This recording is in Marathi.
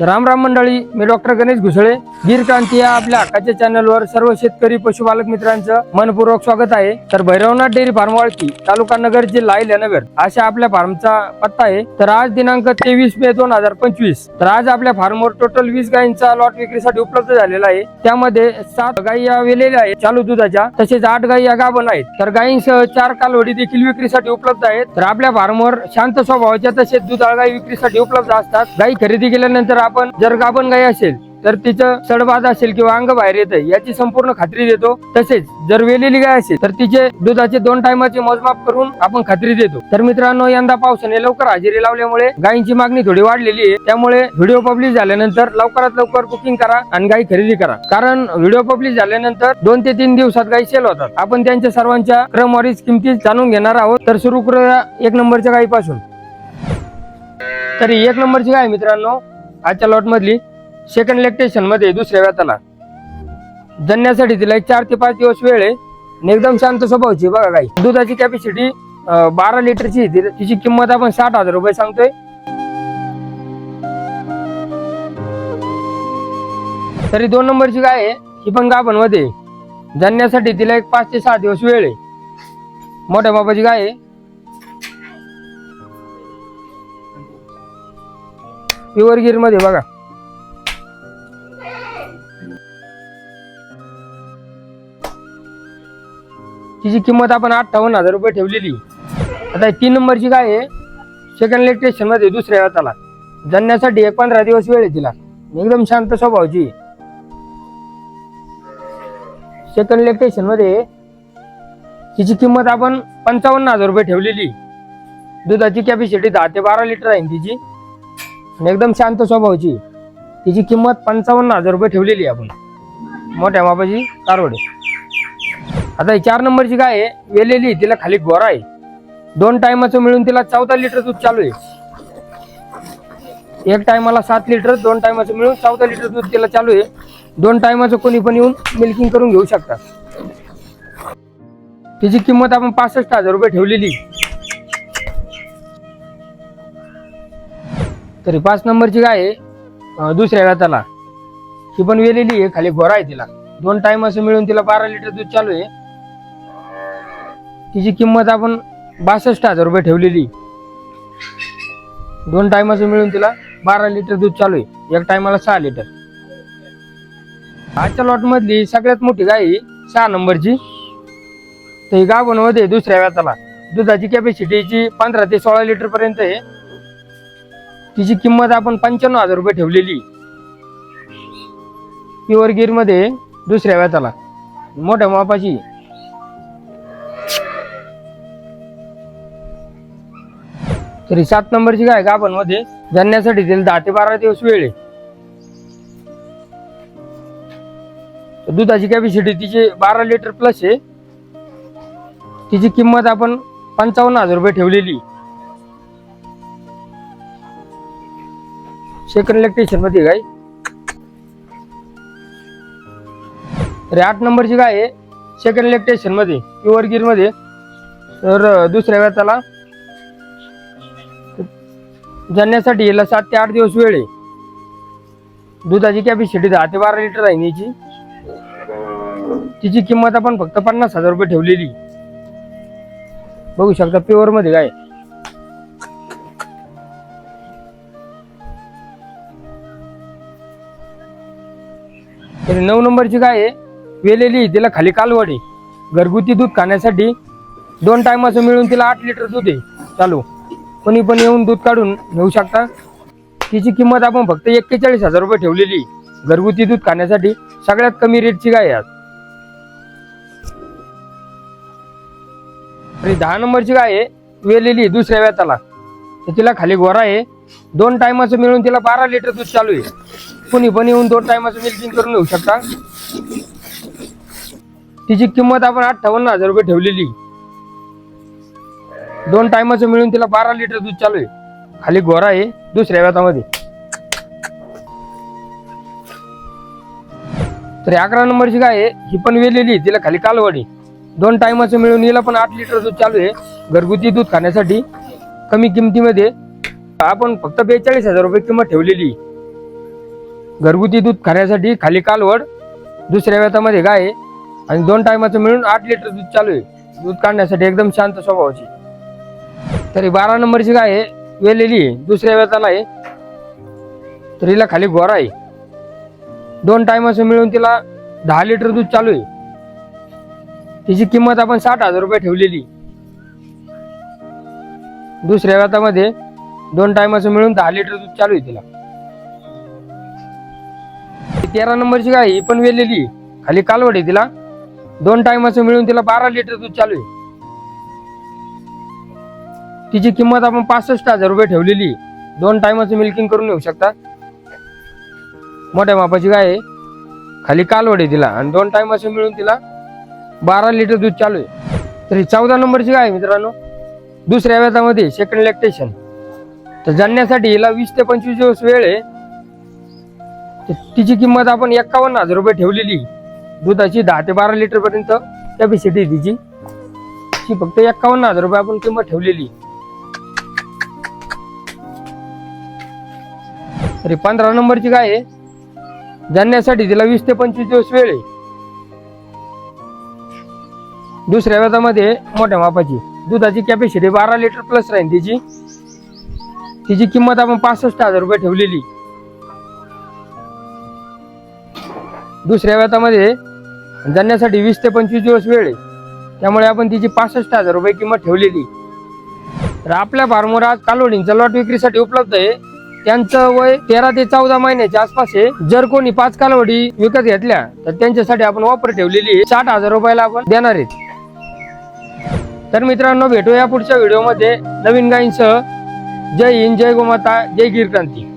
राम राम मंडळी मी डॉक्टर गणेश घुसळे. गिर क्रांती या आपल्या हक्काच्या चॅनलवर सर्व शेतकरी पशुपालक मित्रांचं मनपूर्वक स्वागत आहे. तर भैरवनाथ डेअरी फार्म वाळकी तालुका नगर जिल्हा अहिल्यानगर अशा आपल्या फार्मचा पत्ता आहे. तर आज दिनांक तेवीस मे दोन हजार पंचवीस. तर आज आपल्या फार्मवर टोटल वीस गायींचा लॉट विक्रीसाठी उपलब्ध झालेला आहे. त्यामध्ये सात गायी या वेलेल्या आहेत चालू दुधाच्या. तसेच आठ गायी या गाभण आहेत. तर गायींसह चार कालवडी देखील विक्रीसाठी उपलब्ध आहेत. तर आपल्या फार्मवर शांत स्वभावाच्या तसेच दुधाळ गायी विक्रीसाठी उपलब्ध असतात. गायी खरेदी केल्यानंतर आपण जर गाभण गायी असेल तर तिचं सडबाद असेल किंवा अंग बाहेर येतं याची संपूर्ण खात्री देतो. तसेच जर वेलेली गाय असेल तर तिचे दुधाचे दोन टायमाचे मोजमाप करून आपण खात्री देतो. तर मित्रांनो यंदा पावसाने लवकर हजेरी लावल्यामुळे गायींची मागणी थोडी वाढलेली आहे. त्यामुळे व्हिडिओ पब्लिश झाल्यानंतर लवकरात लवकर बुकिंग करा आणि गायी खरेदी करा. कारण व्हिडिओ पब्लिश झाल्यानंतर दोन ते तीन दिवसात गायी सेल होतात. आपण त्यांच्या सर्वांच्या क्रमवारीच किमती जाणून घेणार आहोत. तर सुरू करूया एक नंबरच्या गायीपासून तरी एक नंबरची गाय मित्रांनो आजच्या लॉट मधली सेकंड लेक्टेशनमध्ये दुसऱ्या व्याताला जणण्यासाठी तिला एक चार ते पाच दिवस वेळ आहे. आणि एकदम शांत स्वभावची बघा गाई. दुधाची कॅपॅसिटी बारा लिटरची तिची किंमत आपण साठ हजार रुपये सांगतोय. तरी दोन नंबरची गाय आहे. ही पण गाभणमध्ये आहे. तिला एक पाच ते सहा दिवस वेळ आहे. मोठ्या बाबाची गाय आहे. प्युअर गिरमध्ये बघा. तिची किंमत आपण अठ्ठावन्न हजार रुपये ठेवलेली. आता ही तीन नंबरची गाय आहे. सेकंड इलेक्ट्रिशियनमध्ये दुसऱ्या हाताला. जणण्यासाठी एक पंधरा दिवस वेळ आहे तिला. एकदम शांत स्वभावची. सेकंड इलेक्ट्रिशियनमध्ये तिची किंमत आपण पंचावन्न हजार रुपये ठेवलेली. दुधाची कॅपॅसिटी दहा ते बारा लिटर आहे तिची. आणि एकदम शांत स्वभावची. तिची किंमत पंचावन्न हजार रुपये ठेवलेली आहे आपण. मोठ्या मापाची कारवडे आता ही चार नंबरची गाय आहे वेलेली तिला खाली गोरा आहे. दोन टायमाचं मिळून तिला चौदा लिटर दूध चालू आहे. एक टायमाला सात लिटर दोन टायमाचं मिळून चौदा लिटर दूध तिला चालू आहे. दोन टायमाचं कोणी पण येऊन मिल्किंग करून घेऊ शकता तिची किंमत आपण पासष्ट हजार रुपये ठेवलेली तरी पाच नंबरची गाय आहे अं, दुसऱ्या व्याताला ही पण वेलेली आहे खाली गोरा आहे तिला. दोन टाइम असं मिळून तिला बारा लिटर दूध चालू आहे. तिची किंमत आपण बासष्ट हजार रुपये ठेवलेली. दोन टायमाचं मिळून तिला बारा लिटर दूध चालू आहे. एक टायमाला सहा लिटर आजच्या लॉटमधली सगळ्यात मोठी गाय ही सहा नंबरची. तर ही गाभण होते दुसऱ्या व्याताला दुधाची कॅपॅसिटीची पंधरा ते सोळा लिटर पर्यंत आहे. तिची किंमत आपण पंच्याण्णव हजार रुपये ठेवलेली. प्युअर गिरमध्ये दुसऱ्या व्याताला मोठ्या मापाची. तरी सात नंबरची गाय गाभणमध्ये जणण्यासाठी त्याला दहा ते बारा दिवस वेळ आहे. दुधाची कॅपॅसिटी तिची बारा लिटर प्लस आहे. तिची किंमत आपण पंचावन्न हजार रुपये ठेवलेली सेकंड इलेक्ट्रिशियनमध्ये गाय. तरी आठ नंबरची गाय आहे सेकंड इलेक्ट्रिशियनमध्ये प्युअर गिरमध्ये. तर दुसऱ्या दुसऱ्या व्याताला जणण्यासाठी याला सात ते आठ दिवस वेळ आहे. दुधाची कॅपॅसिटी दहा ते बारा लिटर आहे याची. तिची किंमत आपण फक्त पन्नास हजार रुपये ठेवलेली. बघू शकता प्युअरमध्ये काय नऊ नंबरची गाय आहे? वेलेली तिला खाली कालवडी घरगुती दूध खाण्यासाठी दोन टायमाचं मिळून तिला आठ लिटर दूध आहे. चालू. कोणी पण येऊन दूध काढून घेऊ शकता. तिची किंमत आपण फक्त एक्केचाळीस हजार रुपये ठेवलेली घरगुती दूध खाण्यासाठी सगळ्यात कमी रेटची गाय आहे आज. आणि दहा नंबरची गाय आहे वेलेली आहे दुसऱ्या व्याताला. तर तिला खाली गोरा आहे. दोन टायमाचं मिळून तिला बारा लिटर दूध चालू आहे. कोणी पण येऊन दोन टायमाचं मिल्किंग करून घेऊ शकता. तिची किंमत आपण अठ्ठावन्न हजार रुपये ठेवलेली दोन टायमाचं मिळून तिला बारा लिटर दूध चालू आहे. खाली गोरा आहे दुसऱ्या व्यातामध्ये तर अकरा नंबरची गाय आहे ही पण वेलेली आहे, तिला खाली कालवडी दोन टायमाचं मिळून हिला पण आठ लिटर दूध चालू आहे घरगुती दूध खाण्यासाठी. कमी किमतीमध्ये आपण फक्त बेचाळीस हजार रुपये किंमत ठेवलेली घरगुती दूध खाण्यासाठी खाली कालवड दुसऱ्या वेतामध्ये गाय आहे. आणि दोन टायमाचं मिळून आठ लिटर दूध चालू आहे. दूध काढण्यासाठी एकदम शांत स्वभावाची. तरी बारा नंबरची गाय आहे वेलेली आहे दुसऱ्या वेताला आहे तर हिला खाली गोरा आहे. दोन टायमाचं मिळून तिला दहा लिटर दूध चालू आहे. तिची किंमत आपण साठ हजार रुपये ठेवलेली दुसऱ्या व्यातामध्ये दोन टायमाचं मिळून दहा लिटर दूध चालू आहे तिला. तेरा नंबरची गाय ही पण वेलेली आहे. खाली कालवड आहे तिला. दोन टायमाचं मिळून तिला बारा लिटर दूध चालू आहे. तिची किंमत आपण पासष्ट हजार रुपये ठेवलेली दोन टायमाचं मिल्किंग करून येऊ शकता. मोठ्या मापाची गाय आहे. खाली कालवड आहे तिला. आणि दोन टायमाचं मिळून तिला बारा लिटर दूध चालू आहे. तरी चौदा नंबरची गाय आहे मित्रांनो. दुसऱ्या व्याजामध्ये सेकंड लॅक्टेशन तर जाणण्यासाठी हिला वीस ते पंचवीस दिवस वेळ आहे. तिची किंमत आपण एक्कावन्न हजार रुपये ठेवलेली दुधाची दहा ते बारा लिटर पर्यंत कॅपॅसिटी आहे तिची. ती फक्त एक्कावन्न हजार रुपये आपण किंमत ठेवलेली तरी पंधरा नंबरची गाय आहे. जाणण्यासाठी तिला वीस ते पंचवीस दिवस वेळ आहे. दुसऱ्या व्याजामध्ये मोठ्या मापाची. दुधाची कॅपॅसिटी बारा लिटर प्लस राहील तिची. तिची किंमत आपण पासष्ट हजार रुपये ठेवलेली. दुसऱ्या व्याजामध्ये जाण्यासाठी वीस ते पंचवीस दिवस वेळ आहे. त्यामुळे आपण तिची पासष्ट हजार रुपये किंमत ठेवलेली. तर आपल्या फार्मवर आज कालोडींचा लॉट विक्रीसाठी उपलब्ध आहे. त्यांचं वय तेरा ते चौदा महिन्याच्या आसपास आहे. जर कोणी पाच कालवडी विकत घेतल्या तर त्यांच्यासाठी आपण ऑफर ठेवलेली साठ हजार रुपयाला आपण देणार आहेत तर मित्रांनो भेटूया पुढच्या व्हिडिओमध्ये. नवीन गायींसह जय हिंद जय गोमाता जय गिरक्रांती